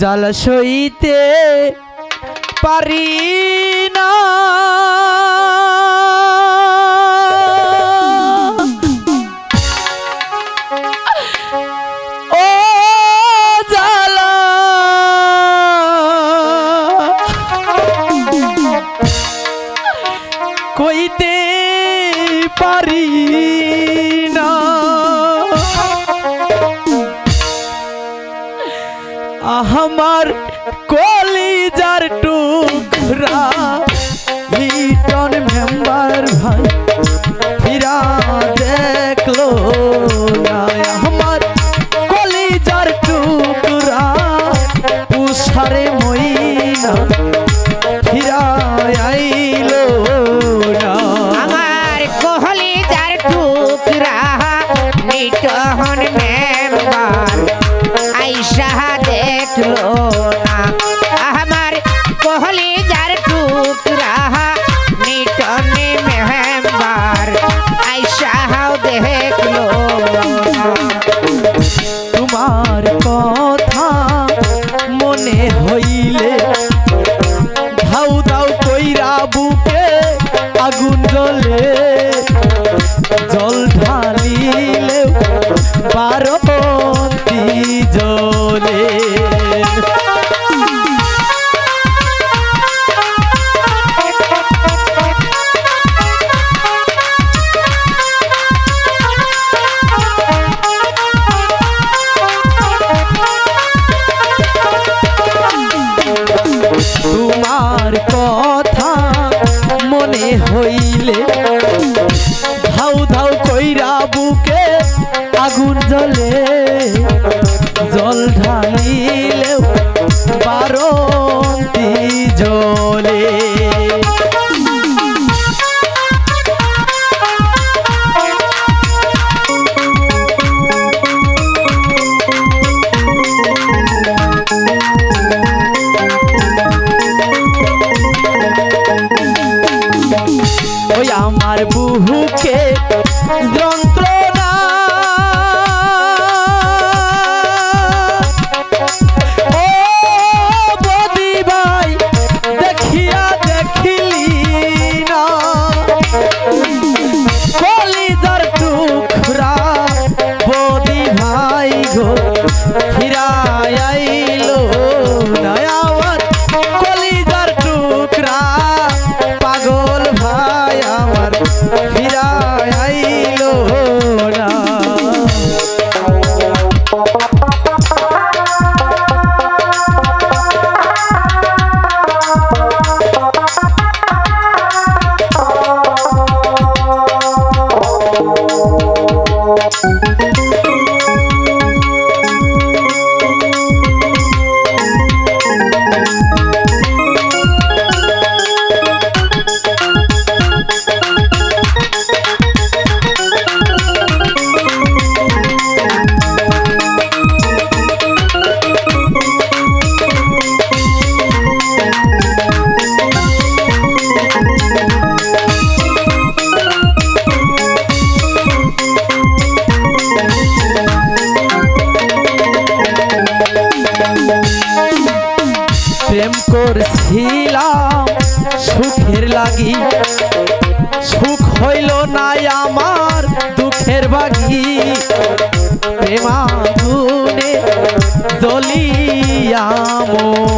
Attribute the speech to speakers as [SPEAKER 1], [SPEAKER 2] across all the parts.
[SPEAKER 1] জাল সইতে পারি না। কইতে পারি না। আমার কলিজার টুকরা, লিটন মেম্বার ভাই ফিরা দেখল না আমার কলিজার টুকরা, পুষারে মইনা দিলে Thank you. Bravo.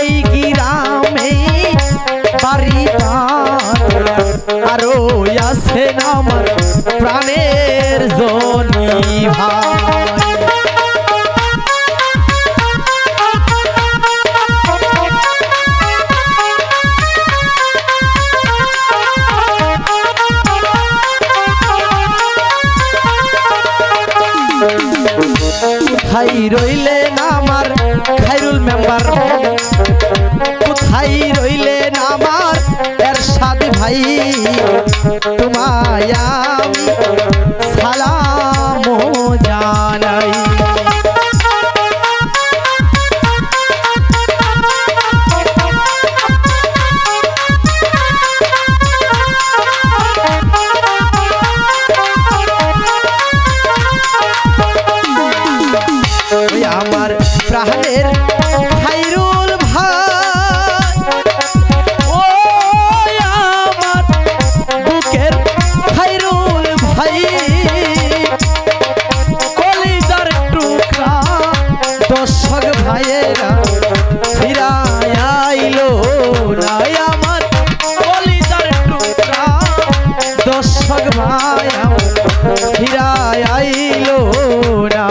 [SPEAKER 1] এই গ্রামে বাড়িটা আরও আছেন আমার প্রাণের জনি ভাই। কোথায় রইলেন আমার খাইরুল মেম্বার। কোথায় রইলেন আমার এরশাদ ভাই তোমায় সালাম জানাই। দর্শক আমার ফিরায় আইলো না।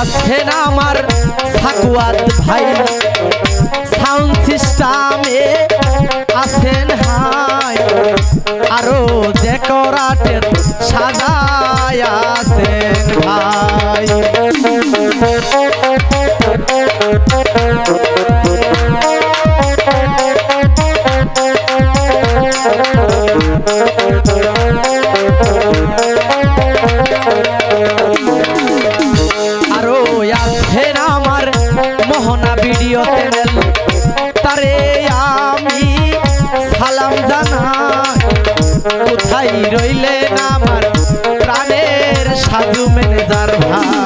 [SPEAKER 1] আছেন আমার সাকুয়াত ভাই। সাউন্ড সিস্টেমে আছেন হাই। আরও ডেকোরাটের সাজায় আছেন সাধু ম্যানেজার ভাই।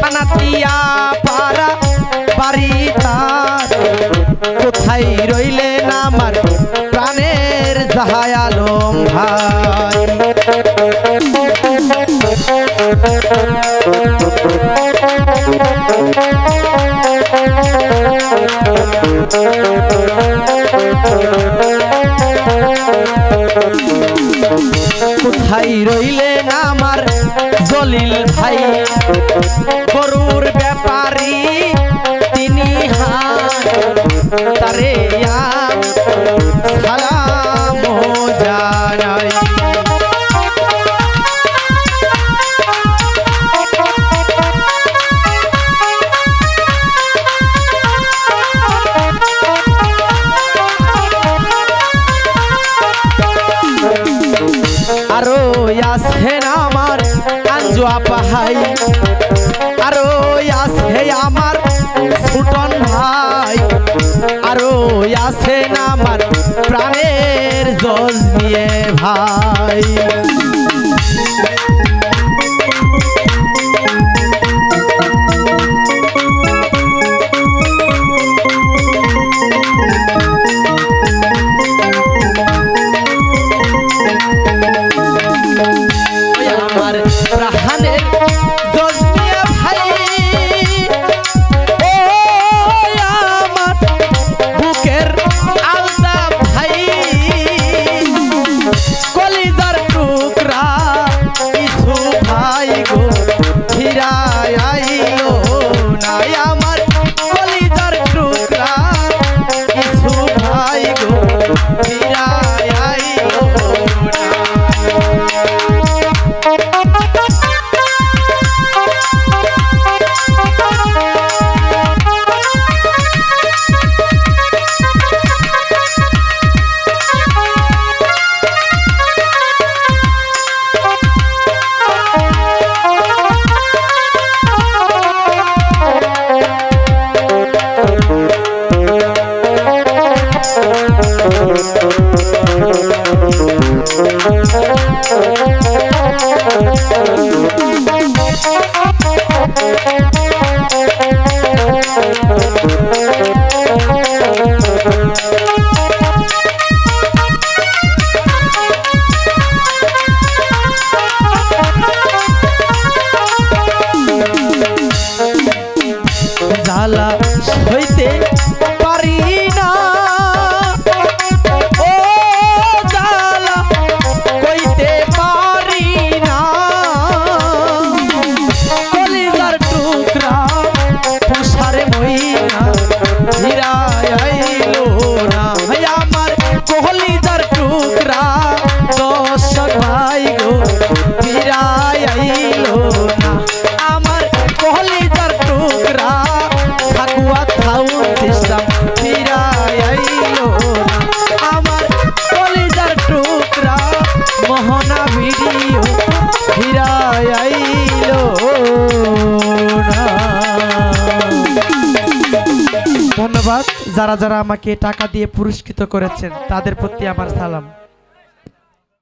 [SPEAKER 1] কানাতিয়া পাড়া বাড়ি তার। কোথায় রইলেন আমার প্রাণের ভাই? কোথায় রইলেন আমার জলিল ভাই। গরুর ব্যাপারী তিনি হাত তারে আম আরও আসে আমার আঞ্জু পাহাই আরও আসে আমার ফুটন ভাই। আরও আসে আমার প্রাণের জজ নিয়ে ভাই। যারা যারা আমাকে টাকা দিয়ে পুরস্কৃত করেছেন তাদের প্রতি আমার সালাম।